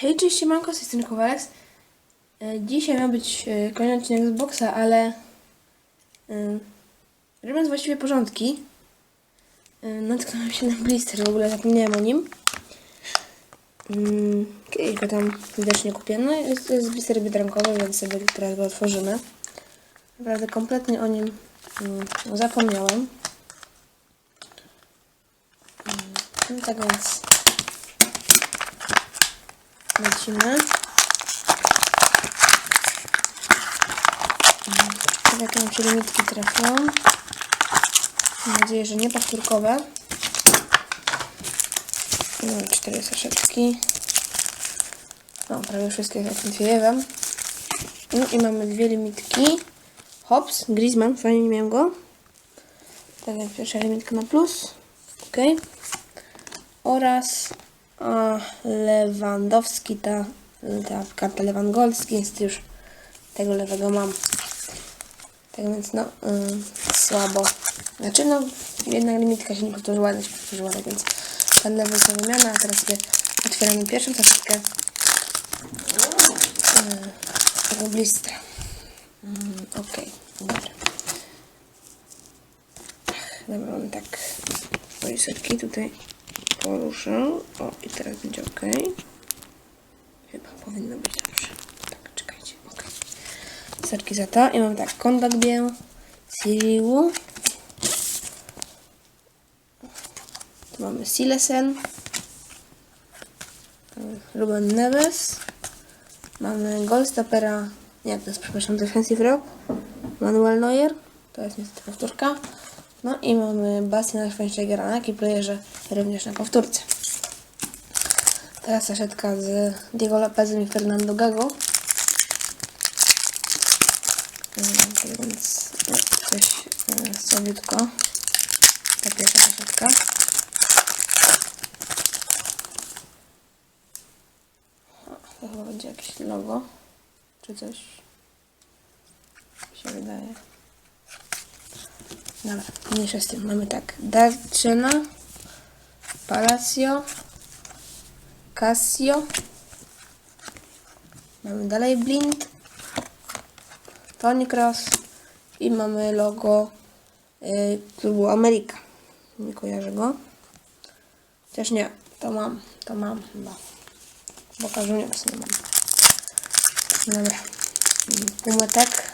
Hej, cześć, siemanko, z tej strony. E, Dzisiaj ma być e, kolejny odcinek z boksa, ale e, robiąc właściwie porządki, e, natknąłem się na blister, w ogóle zapomniałem o nim. Mm, Kiedyś go tam widocznie kupiłem, no jest, jest blister biedronkowy, więc sobie teraz go otworzymy. Naprawdę kompletnie o nim mm, zapomniałem. No tak więc lecimy. Tak jak nam się limitki trafią. Mam nadzieję, że nie powtórkowe. No, cztery saszetki. No, prawie wszystkie zatwierdziłem. No i mamy dwie limitki. Hops, Griezmann, fajnie nie miałem go. Tak pierwsza limitka na plus. Ok. Oraz a, Lewandowski, ta, ta karta Lewandowski, jest już tego lewego mam. Tak więc no, ym, słabo. Znaczy no, jednak limitka się nie powtórzyła, jedna się powtórzyła, tak więc ten lewy jest na wymianę, a teraz sobie otwieramy pierwszą troszeczkę yy, tego blistra. Mm, Okej, dobra. Dobra, mamy tak polisetki tutaj poruszę. O, i teraz będzie ok. Chyba powinno być dobrze. Tak, czekajcie, ok. Serki za to. I mam tak, kontakt bię, Siriu. Tu mamy Silesen. Ruben Neves. Mamy Goldstopera. Nie, to jest, przepraszam, Defensive Rock. Manuel Neuer. To jest niestety powtórka. No i mamy Bastiana Schweinsteigera na keyplayerze, również na powtórce. Teraz saszetka z Diego Lopezem i Fernando Gago. Mm, tak Więc no, coś e, słabiutko. Ta pierwsza saszetka. To chyba będzie jakieś logo, czy coś. Mi się wydaje. Dobra, mniejsza z tym. Mamy tak. Darczyna, Palacio, Casio. Mamy dalej Blind, Tony Cross i mamy logo y, klubu Ameryka. Nie kojarzę go. Chociaż nie, to mam, to mam chyba. Boka Juniors nie mam. Dobra. Pumetek.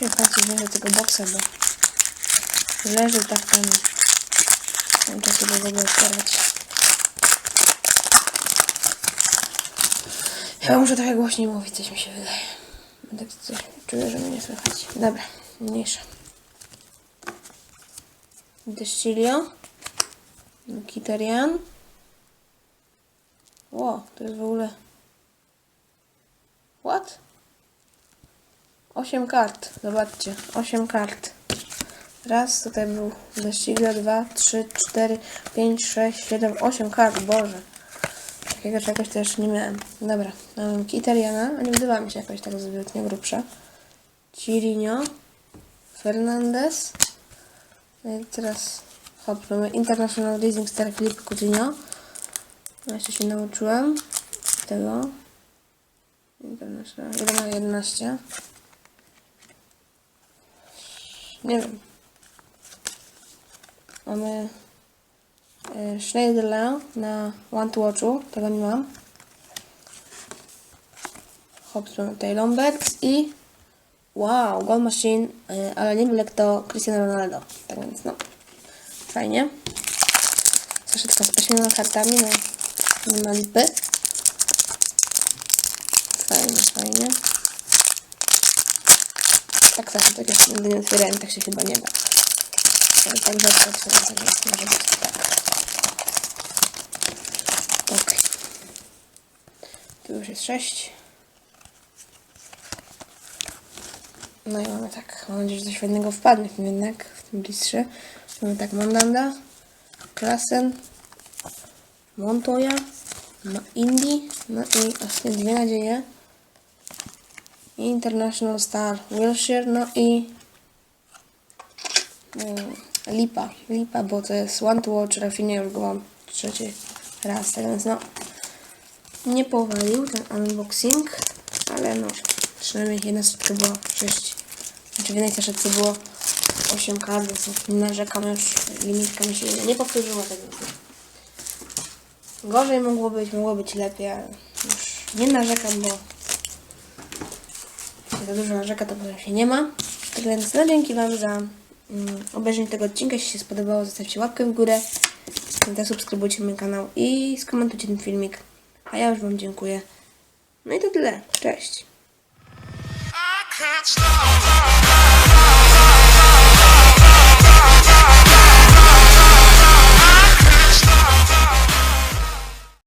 Muszę patrzeć do tego boksa, bo leży tak tam. Mam sobie w ogóle otworzyć. Chyba muszę trochę głośniej mówić, coś mi się wydaje. Tak coś czuję, że mnie nie słychać. Dobra, mniejsza. Destilio. Kitarian. Ło, to jest w ogóle... What? 8 kart, zobaczcie, 8 kart. Raz, tutaj był Destilio, dwa, trzy, cztery, pięć, sześć, siedem, osiem kart, Boże. Takiego czegoś też nie miałem. Dobra, mamy Kitariana, a nie wydawa mi się jakoś tak zbytnio grubsza. Cirinho, Fernandez. No i teraz hop, mamy International Leasing Star Filip Coutinho. No jeszcze się nauczyłem tego. International, 1 na 11. Nie wiem. Mamy e, Schneiderlin na One to Watchu, tego nie mam. Mamy tutaj Lomberts i wow, Gold Machine, e, ale nie byle kto Cristiano Ronaldo. Tak więc no, fajnie. Saszetka z ośmioma kartami, no nie ma lipy. Fajnie, fajnie. Tak zawsze tak jak nigdy nie otwierałem, tak się chyba nie da. Ale tak otwieram, że jest, może być tak. Ok. Tu już jest 6. No i mamy tak, mam nadzieję, że coś fajnego wpadnie w tym jednak, w tym bliższy. Mamy tak Mandanda, Klasen, Montoya, no Indy, no i ostatnie dwie nadzieje. International Star Wilshire, no i mm, lipa, lipa, bo to jest One to Watch, Rafinia już go mam trzeci raz, tak więc no, nie powalił ten unboxing, ale no, przynajmniej jedna setka była 6, znaczy w jednej też było 8 kart, więc nie narzekam już, limitka mi się nie powtórzyła tego. Gorzej mogło być, mogło być lepiej, ale już nie narzekam, bo za dużo narzeka, to potem się nie ma. Tak więc no dzięki Wam za mm, obejrzenie tego odcinka. Jeśli się spodobało, zostawcie łapkę w górę. Zasubskrybujcie mój kanał i skomentujcie ten filmik. A ja już Wam dziękuję. No i to tyle. Cześć.